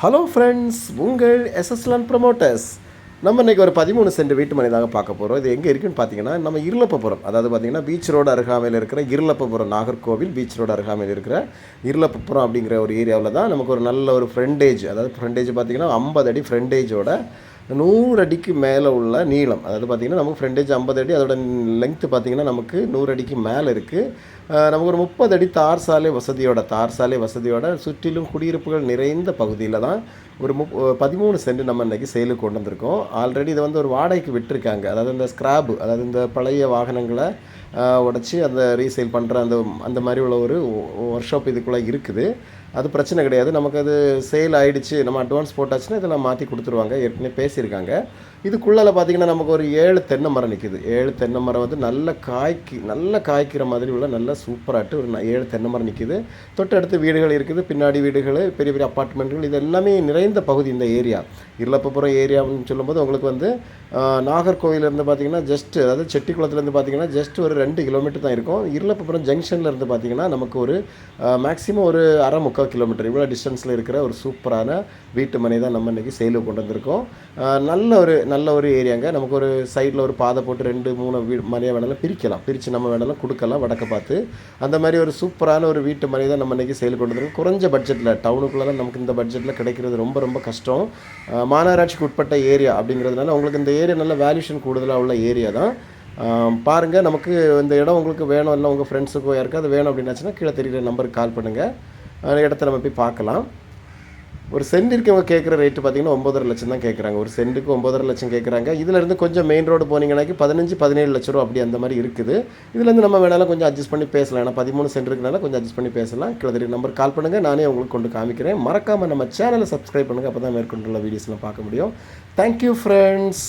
Hello friends உங்கள் எஸ்எஸ்லான் promoters நம்ம இன்றைக்கி ஒரு பதிமூணு சென்ட் வீட்டு மனை தாங்க பார்க்க போகிறோம் இது எங்கே இருக்குன்னு பார்த்தீங்கன்னா நம்ம இருளப்பபுரம். அதாவது பார்த்தீங்கன்னா பீச் ரோடு அருகாமையில் இருக்கிற இருளப்பபுரம் நாகர்கோவில் பீச் ரோடு அருகாமையில் இருக்கிற இருளப்பபுரம் அப்படிங்கிற ஒரு ஏரியாவில் தான் நமக்கு ஒரு நல்ல ஒரு ஃப்ரண்டேஜ் அதாவது ஃப்ரெண்டேஜ் பார்த்தீங்கன்னா ஐம்பது அடி ஃப்ரெண்டேஜோட நூறு அடிக்கு மேலே உள்ள நீளம். அதாவது பார்த்திங்கன்னா நமக்கு ஃப்ரண்டேஜ் ஐம்பது அடி அதோட லெங்க்த்து பார்த்திங்கன்னா நமக்கு நூறு அடிக்கு மேலே இருக்குது நமக்கு ஒரு முப்பது அடி தார் சாலை வசதியோட தார் சாலை வசதியோட சுற்றிலும் குடியிருப்புகள் நிறைந்த பகுதியில் தான் ஒரு முப் பதிமூணு சென்ட் நம்ம இன்றைக்கி சேலுக்கு கொண்டு வந்திருக்கோம். ஆல்ரெடி இதை வந்து ஒரு வாடகைக்கு விட்டுருக்காங்க. அதாவது இந்த ஸ்க்ராப் அதாவது இந்த பழைய வாகனங்களை உடச்சி அந்த ரீசேல் பண்ணுற அந்த அந்த மாதிரி உள்ள ஒரு ஒர்க் ஷாப் இதுக்குள்ளே இருக்குது. அது பிரச்சனை கிடையாது. நமக்கு அது சேல் ஆகிடுச்சு நம்ம அட்வான்ஸ் போட்டாச்சுன்னா இதெல்லாம் மாற்றி கொடுத்துருவாங்க. ஏற்கனவே பேசியிருக்காங்க. இதுக்குள்ளால் பார்த்தீங்கன்னா நமக்கு ஒரு ஏழு தென்னை மரம் நிற்கிது ஏழு தென்னை மரம் வந்து நல்ல காய்க்கு நல்ல காய்க்கிற மாதிரி உள்ள நல்ல சூப்பராகிட்டு ஒரு ஏழு தென்னை மரம் நிற்கிது தொட்டடுத்து வீடுகள் இருக்குது. பின்னாடி வீடுகள் பெரிய பெரிய அப்பார்ட்மெண்ட்டுகள் இது எல்லாமே நிறைந்த பகுதி இந்த ஏரியா. இருளப்பபுரம் ஏரியான்னு சொல்லும்போது உங்களுக்கு வந்து நாகர்கோவிலேருந்து பார்த்தீங்கன்னா ஜஸ்ட் அதாவது செட்டிக்குளத்துலேருந்து பார்த்தீங்கன்னா ஜஸ்ட் ஒரு ரெண்டு கிலோமீட்டர் தான் இருக்கும். இருளப்பபுரம் ஜங்ஷன்ல இருந்து பார்த்தீங்கன்னா நமக்கு ஒரு மேக்ஸிமம் ஒரு அரை முக்கால் கிலோமீட்டர் இவ்வளோ டிஸ்டன்ஸில் இருக்கிற ஒரு சூப்பரான வீட்டு மனை தான் நம்ம இன்றைக்கி சேலுக்கு கொண்டு வந்திருக்கோம். நல்ல ஒரு நல்ல ஒரு ஏரியாங்க. நமக்கு ஒரு சைடில் ஒரு பாதை போட்டு ரெண்டு மூணு வீ மனையை வேணாலும் பிரிக்கலாம். பிரித்து நம்ம வேணாலும் கொடுக்கலாம் வடக்க பார்த்து. அந்த மாதிரி ஒரு சூப்பரான ஒரு வீட்டு மனை தான் நம்ம இன்றைக்கி சேல் கொண்டு வந்திருக்கோம். குறைஞ்ச பட்ஜெட்டில் டவுனுக்குள்ளே நமக்கு இந்த பட்ஜெட்டில் கிடைக்கிறது ரொம்ப ரொம்ப கஷ்டம். மாநகராட்சிக்கு உட்பட்ட ஏரியா அப்படிங்கிறதுனால உங்களுக்கு இந்த ஏரியா நல்ல வேல்யூஷன் கூடுதலாக உள்ள ஏரியா தான். பாருங்கள் நமக்கு இந்த இடம் உங்களுக்கு வேணும் இல்லை உங்கள் ஃப்ரெண்ட்ஸுக்கோ யாருக்காவது வேணும் அப்படின்னாச்சுன்னா கீழே தெரிகிற நம்பருக்கு கால் பண்ணுங்கள் இடத்த நம்ம போய் பார்க்கலாம். ஒரு சென்டிற்கு அவங்க கேட்குற ரேட்டு பார்த்தீங்கன்னா ஒம்பதரை லட்சம் தான் கேட்குறாங்க ஒரு சென்ட்டுக்கு ஒம்பதரை லட்சம் கேட்குறாங்க இதுலேருந்து கொஞ்சம் மெயின் ரோடு போனீங்கன்னாக்கி பதினஞ்சு பதினேழு லட்ச ரூபா அப்படி அந்த மாதிரி இருக்குது. இதுலேருந்து நம்ம வேணாலும் கொஞ்சம் அட்ஜஸ்ட் பண்ணி பேசலாம். ஏன்னா பதிமூணு சென்ட் இருக்கிறனால கொஞ்சம் அட்ஜஸ்ட் பண்ணி பேசலாம். கீழே நம்பர் கால் பண்ணுங்கள் நானே உங்களுக்கு கொண்டு காமிக்கிறேன். மறக்காமல் நம்ம சேனலை சப்ஸ்கிரைப் பண்ணுங்கள் அப்போ தான் மேற்கொண்டுள்ள வீடியோஸ்லாம் பார்க்க முடியும். Thank you friends